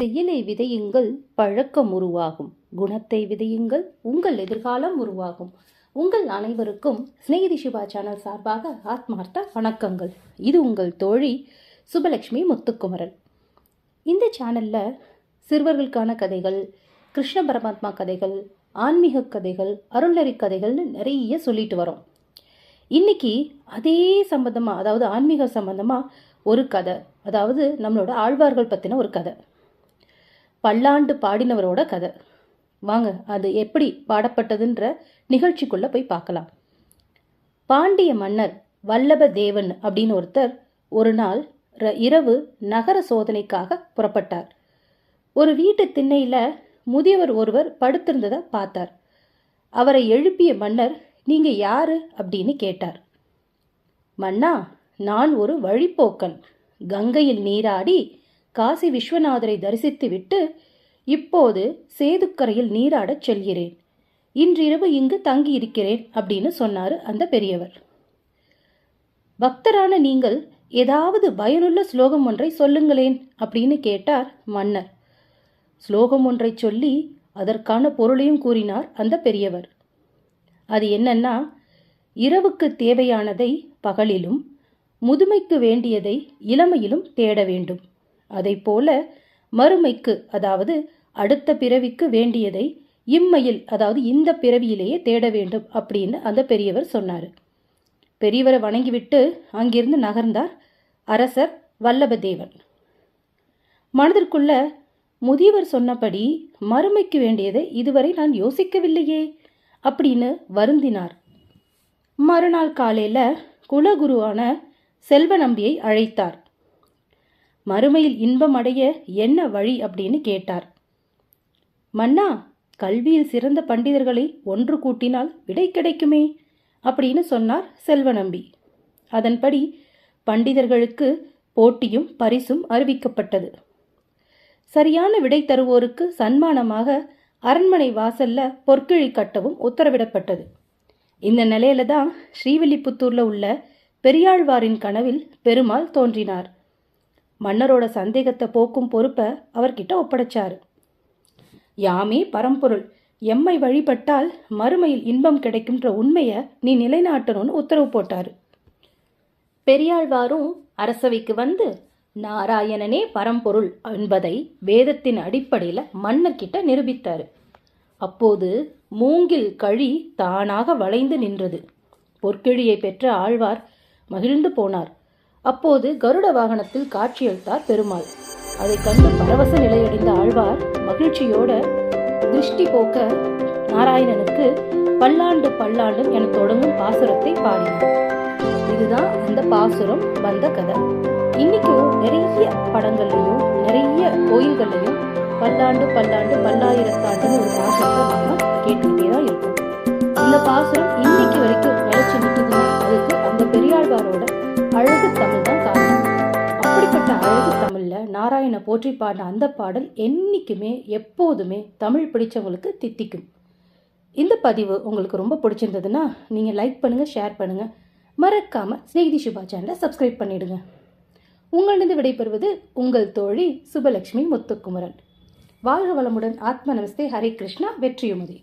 செயலை விதையுங்கள் பழக்கம் உருவாகும். குணத்தை விதையுங்கள் உங்கள் எதிர்காலம் உருவாகும். உங்கள் அனைவருக்கும் சிநேகிதி சிவா சேனல் சார்பாக ஆத்மார்த்த வணக்கங்கள். இது உங்கள் தோழி சுபலக்ஷ்மி முத்துக்குமரன். இந்த சேனலில் சிறுவர்களுக்கான கதைகள் கிருஷ்ண பரமாத்மா கதைகள் ஆன்மீக கதைகள் அருள்நெறி கதைகள்னு நிறைய சொல்லிட்டு வரோம். இன்னைக்கு அதே சம்பந்தமாக அதாவது ஆன்மீக சம்பந்தமாக ஒரு கதை அதாவது நம்மளோட ஆழ்வார்கள் பற்றின ஒரு கதை. பல்லாண்டு பாடினவரோட கதை. வாங்க அது எப்படி பாடப்பட்டதுன்ற நிகழ்ச்சிக்குள்ளே போய் பார்க்கலாம். பாண்டிய மன்னர் வல்லப தேவன் அப்படின்னு ஒருத்தர் ஒரு நாள் ர- இரவு நகர சோதனைக்காக புறப்பட்டார். ஒரு வீட்டு திண்ணையில் முதியவர் ஒருவர் படுத்திருந்ததை பார்த்தார். அவரை எழுப்பிய மன்னர் நீங்கள் யாரு? அப்படின்னு கேட்டார். மன்னா நான் ஒரு வழிப்போக்கன். கங்கையில் நீராடி காசி விஸ்வநாதரை தரிசித்துவிட்டு இப்போது சேதுக்கரையில் நீராடச் செல்கிறேன். இன்றிரவு இங்கு தங்கியிருக்கிறேன் அப்படின்னு சொன்னார் அந்த பெரியவர். பக்தரான நீங்கள் ஏதாவது பயனுள்ள ஸ்லோகம் ஒன்றை சொல்லுங்களேன் அப்படின்னு கேட்டார் மன்னர். ஸ்லோகம் ஒன்றை சொல்லி அதற்கான பொருளையும் கூறினார் அந்த பெரியவர். அது என்னன்னா இரவுக்கு தேவையானதை பகலிலும் முதுமைக்கு வேண்டியதை இளமையிலும் தேட வேண்டும். அதைப்போல மறுமைக்கு அதாவது அடுத்த பிறவிக்கு வேண்டியதை இம்மையில் அதாவது இந்த பிறவியிலேயே தேட வேண்டும் அப்படின்னு அந்த பெரியவர் சொன்னார். பெரியவரை வணங்கிவிட்டு அங்கிருந்து நகர்ந்தார் அரசர் வல்லபதேவன் மனதிற்குள்ள முதியவர் சொன்னபடி மறுமைக்கு வேண்டியதை இதுவரை நான் யோசிக்கவில்லையே அப்படின்னு வருந்தினார். மறுநாள் காலையில் குலகுருவான செல்வ நம்பியை அழைத்தார். மறுமையில் இன்பம் அடைய என்ன வழி அப்படின்னு கேட்டார். மன்னா கல்வியில் சிறந்த பண்டிதர்களை ஒன்று கூட்டினால் விடை கிடைக்குமே? அப்படின்னு சொன்னார் செல்வநம்பி. அதன்படி பண்டிதர்களுக்கு போட்டியும் பரிசும் அறிவிக்கப்பட்டது. சரியான விடை தருவோருக்கு சன்மானமாக அரண்மனை வாசல்ல பொற்கிழி கட்டவும் உத்தரவிடப்பட்டது. இந்த நிலையில தான் ஸ்ரீவில்லிபுத்தூர்ல உள்ள பெரியாழ்வாரின் கனவில் பெருமாள் தோன்றினார். மன்னரோட சந்தேகத்தை போக்கும் பொறுப்பை அவர்கிட்ட ஒப்படைச்சாரு. யாமே பரம்பொருள். எம்மை வழிபட்டால் மறுமையில் இன்பம் கிடைக்கும்ன்ற உண்மையை நீ நிலைநாட்டணும்னு உத்தரவு போட்டாரு. பெரியாழ்வாரும் அரசவைக்கு வந்து நாராயணனே பரம்பொருள் என்பதை வேதத்தின் அடிப்படையில் மன்னர்கிட்ட நிரூபித்தார். அப்போது மூங்கில் கழி தானாக வளைந்து நின்றது. பொற்கிழியை பெற்ற ஆழ்வார் மகிழ்ந்து போனார். அப்போது கருட வாகனத்தில் காட்சியளித்தார் பெருமாள். அதைக் கண்டு பரவச நிலையடைந்த ஆழ்வார் மகிழ்ச்சியோட திருஷ்டி போக்க நாராயணனுக்கு பல்லாண்டு பல்லாண்டு என தொடங்கும் பாசுரத்தை பாடினார். இதுதான் அந்த பாசுரம் வந்த கதை. இன்னைக்கும் நிறைய படங்கள்லையும் நிறைய கோயில்கள்லையும் பல்லாண்டு பல்லாண்டு பல்லாயிரத்தாண்டுன்னு ஒரு பாசுரத்தை நாம கேட்டுக்கிட்டே தான் இருக்கும். இந்த பாசுரம் இன்னைக்கு வரைக்கும் நிலைச்சு நிற்குதுன்னா அதுக்கு அந்த பெரியாழ்வாரோட அழகு தமிழ் தான் காரணம். அப்படிப்பட்ட அழகு தமிழ்ல நாராயண போற்றி பாடின அந்த பாடல் என்னைக்குமே எப்போதுமே தமிழ் பிடிச்சவங்களுக்கு தித்திக்கும். இந்த பதிவு உங்களுக்கு ரொம்ப பிடிச்சிருந்ததுன்னா நீங்கள் லைக் பண்ணுங்கள் ஷேர் பண்ணுங்கள் மறக்காமல் ஸ்நேகிதி சுபா சேனலை சப்ஸ்கிரைப் பண்ணிடுங்க. உங்களிடம் விடைபெறுவது உங்கள் தோழி சுபலட்சுமி முத்துக்குமரன். வாழ்க வளமுடன். ஆத்ம நமஸ்தே. ஹரே கிருஷ்ணா. வெற்றியுமதி